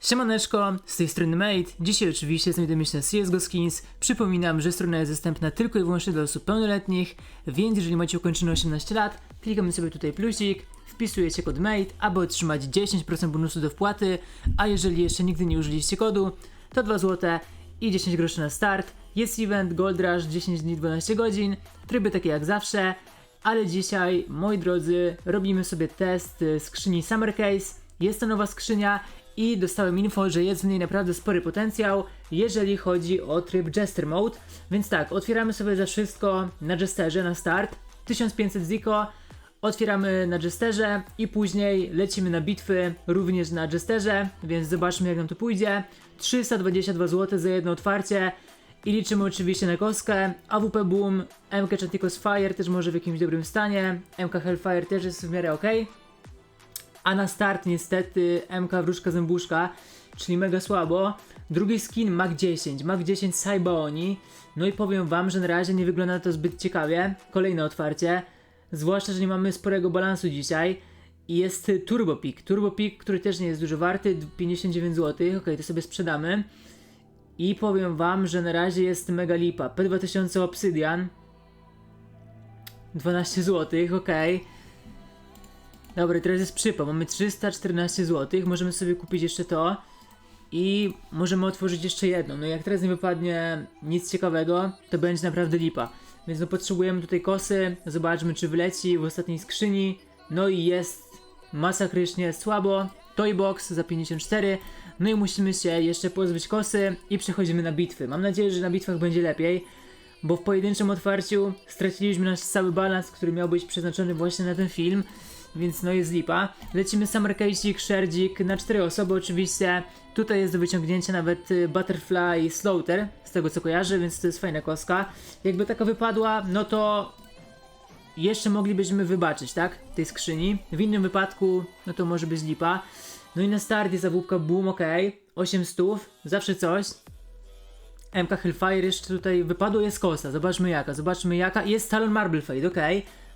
Siemaneczko, z tej strony Mate. Dzisiaj oczywiście znajdujemy się na CSGO Skins. Przypominam, że strona jest dostępna tylko i wyłącznie dla osób pełnoletnich, więc jeżeli macie ukończone 18 lat, klikamy sobie tutaj plusik, wpisujecie kod MATE, aby otrzymać 10% bonusu do wpłaty, a jeżeli jeszcze nigdy nie użyliście kodu, to 2 zł i 10 groszy na start. Jest event Gold Rush 10 dni 12 godzin, tryby takie jak zawsze, ale dzisiaj, moi drodzy, robimy sobie test y, skrzyni Summer Case. Jest to nowa skrzynia i dostałem info, że jest w niej naprawdę spory potencjał, jeżeli chodzi o tryb Jester Mode. Więc tak, otwieramy sobie za wszystko na Jesterze na start. 1500 ziko, otwieramy na Jesterze i później lecimy na bitwy również na Jesterze, więc zobaczmy jak nam to pójdzie. 322 zł za jedno otwarcie. I liczymy oczywiście na kostkę. AWP Boom, MK Chanticos Fire też może w jakimś dobrym stanie. MK Hellfire też jest w miarę ok. A na start niestety MK Wróżka Zębuszka, czyli mega słabo. Drugi skin Mag 10, Mag 10 Saibaoni. No i powiem wam, że na razie nie wygląda to zbyt ciekawie. Kolejne otwarcie. Zwłaszcza, że nie mamy sporego balansu dzisiaj. I jest Turbo Peak. Turbo Peak, który też nie jest dużo warty, 59 zł. Ok, to sobie sprzedamy. I powiem wam, że na razie jest mega lipa. P2000 Obsidian. 12 zł, ok. Dobra, teraz jest przypał. Mamy 314 zł. Możemy sobie kupić jeszcze to. I możemy otworzyć jeszcze jedno. No jak teraz nie wypadnie nic ciekawego, to będzie naprawdę lipa. Więc no potrzebujemy tutaj kosy. Zobaczmy czy wleci w ostatniej skrzyni. No i jest masakrycznie słabo. Toybox za 54. No i musimy się jeszcze pozbyć kosy i przechodzimy na bitwy. Mam nadzieję, że na bitwach będzie lepiej, bo w pojedynczym otwarciu straciliśmy nasz cały balans, który miał być przeznaczony właśnie na ten film. Więc no jest lipa. Lecimy Summer Case'ik, Sherdzik na cztery osoby oczywiście. Tutaj jest do wyciągnięcia nawet y, Butterfly Slaughter, z tego co kojarzę, więc to jest fajna koska. Jakby taka wypadła, no to jeszcze moglibyśmy wybaczyć, tak? Tej skrzyni. W innym wypadku, no to może być lipa. No i na start jest zawódka boom, ok. 8 stów, zawsze coś. MK Hellfire jeszcze tutaj wypadło, jest kosa. Zobaczmy jaka, zobaczmy jaka. Jest Talon Marble Fade, ok.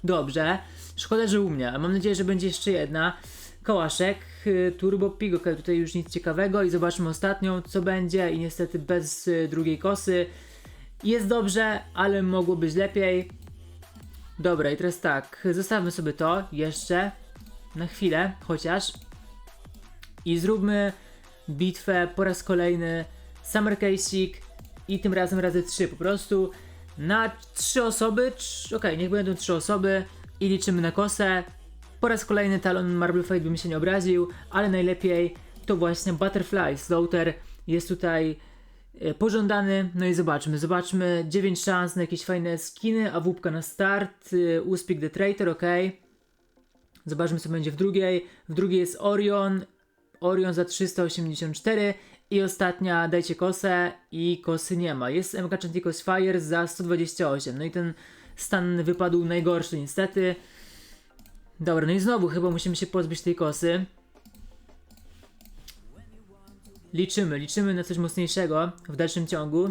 Dobrze. Szkoda, że u mnie, ale mam nadzieję, że będzie jeszcze jedna. Kołaszek, y, Turbo Pig, ok, tutaj już nic ciekawego i zobaczmy ostatnią, co będzie i niestety bez y, drugiej kosy. Jest dobrze, ale mogło być lepiej. Dobra, i teraz tak, zostawmy sobie to jeszcze na chwilę, chociaż. I zróbmy bitwę po raz kolejny Summer Case'ik i tym razem razy 3 po prostu na 3 osoby, trz- okej, niech będą 3 osoby i liczymy na kosę. Po raz kolejny talon Marble Fate bym się nie obraził, ale najlepiej to właśnie Butterfly Slaughter jest tutaj e, pożądany. No i zobaczmy, zobaczmy 9 szans na jakieś fajne skiny, a wupka na start, e, Uspik the Traitor, ok. Zobaczmy co będzie w drugiej. W drugiej jest Orion, Orion za 384 i ostatnia dajcie kosę i kosy nie ma. Jest MK Chanticos Fire za 128. No i ten stan wypadł najgorszy niestety. Dobra, no i znowu chyba musimy się pozbyć tej kosy. Liczymy, liczymy na coś mocniejszego w dalszym ciągu.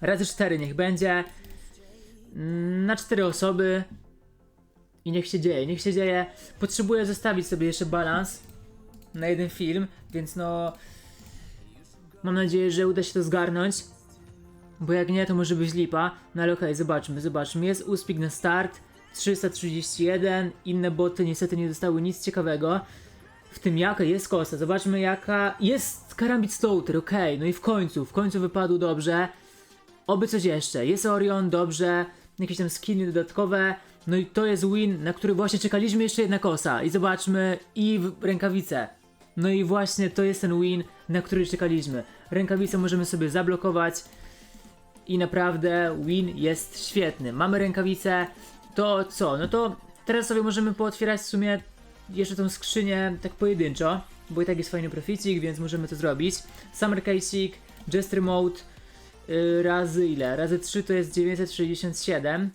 Razy 4 niech będzie. Na 4 osoby. I niech się dzieje, niech się dzieje. Potrzebuję zostawić sobie jeszcze balans na jeden film, więc no. Mam nadzieję, że uda się to zgarnąć. Bo jak nie, to może być lipa. No ale okej, zobaczmy, zobaczmy. Jest Uspik na start. 331. Inne boty niestety nie dostały nic ciekawego. W tym jaka jest kosa. Zobaczmy jaka. Jest Karambit Slaughter, okej. No i w końcu, w końcu wypadł dobrze. Oby coś jeszcze. Jest Orion, dobrze. Jakieś tam skiny dodatkowe. No i to jest win, na który właśnie czekaliśmy. Jeszcze jedna kosa. I zobaczmy. I w rękawice. No i właśnie to jest ten win, na który czekaliśmy. Rękawice możemy sobie zablokować. I naprawdę win jest świetny. Mamy rękawice. To co? No to teraz sobie możemy pootwierać w sumie jeszcze tą skrzynię tak pojedynczo. Bo i tak jest fajny proficik, więc możemy to zrobić. Summer Case'ik, Jester Mode. Yy, razy ile? Razy 3 to jest 967.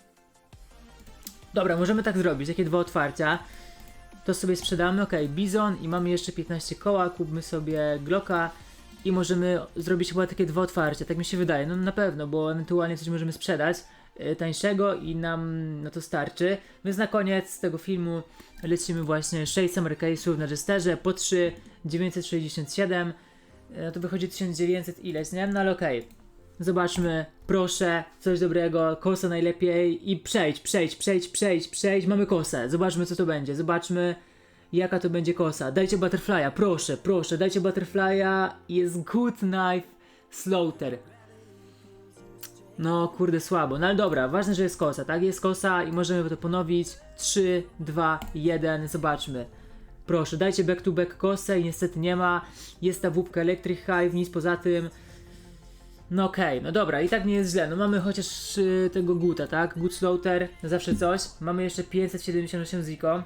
Dobra, możemy tak zrobić, takie dwa otwarcia. To sobie sprzedamy, ok, Bizon i mamy jeszcze 15 koła, kupmy sobie Glocka i możemy zrobić chyba takie dwa otwarcia, tak mi się wydaje, no na pewno, bo ewentualnie coś możemy sprzedać e, tańszego i nam na to starczy. Więc na koniec tego filmu lecimy właśnie 6 Summer Case'ów na Jesterze, po 3 967, e, to wychodzi 1900 ileś, nie? No ale okej. Zobaczmy, proszę, coś dobrego, kosa najlepiej i przejdź, przejdź, przejdź, przejdź, przejdź, mamy kosę. Zobaczmy co to będzie, zobaczmy jaka to będzie kosa. Dajcie butterfly'a, proszę, proszę, dajcie butterfly'a. Jest good knife slaughter. No kurde słabo, no ale dobra, ważne, że jest kosa, tak? Jest kosa i możemy to ponowić. 3, 2, 1, zobaczmy. Proszę, dajcie back to back kosę i niestety nie ma. Jest ta wupka Electric Hive, nic poza tym. No okej, no dobra, i tak nie jest źle. No mamy chociaż y, tego Guta, tak? Good Slaughter, zawsze coś. Mamy jeszcze 578 Ziko.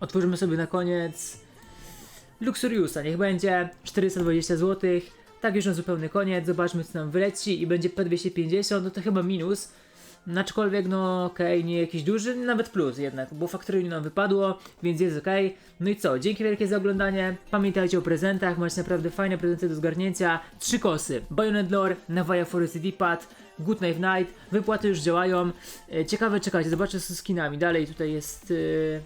Otworzymy sobie na koniec Luxuriusa, niech będzie 420 zł. Tak już na zupełny koniec, zobaczmy co nam wyleci i będzie P250, no to chyba minus. Aczkolwiek, no okej, nie jakiś duży, nawet plus jednak, bo faktoryjnie nam wypadło, więc jest okej. No i co, dzięki wielkie za oglądanie, pamiętajcie o prezentach, macie naprawdę fajne prezenty do zgarnięcia. Trzy kosy, Bayonet Lore, Navaja Forest D-Pad, Good Night Night, wypłaty już działają. E, Ciekawe, czekajcie, zobaczę z skinami, dalej tutaj jest... Yy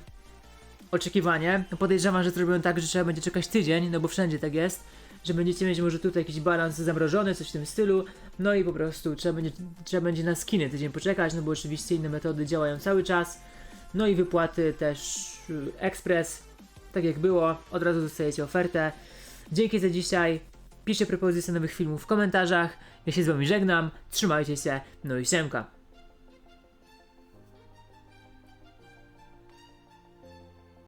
oczekiwanie. Podejrzewam, że zrobią tak, że trzeba będzie czekać tydzień, no bo wszędzie tak jest, że będziecie mieć może tutaj jakiś balans zamrożony, coś w tym stylu, no i po prostu trzeba będzie, trzeba będzie na skiny tydzień poczekać, no bo oczywiście inne metody działają cały czas, no i wypłaty też y, ekspres, tak jak było, od razu dostajecie ofertę. Dzięki za dzisiaj, piszcie propozycje nowych filmów w komentarzach, ja się z wami żegnam, trzymajcie się, no i siemka.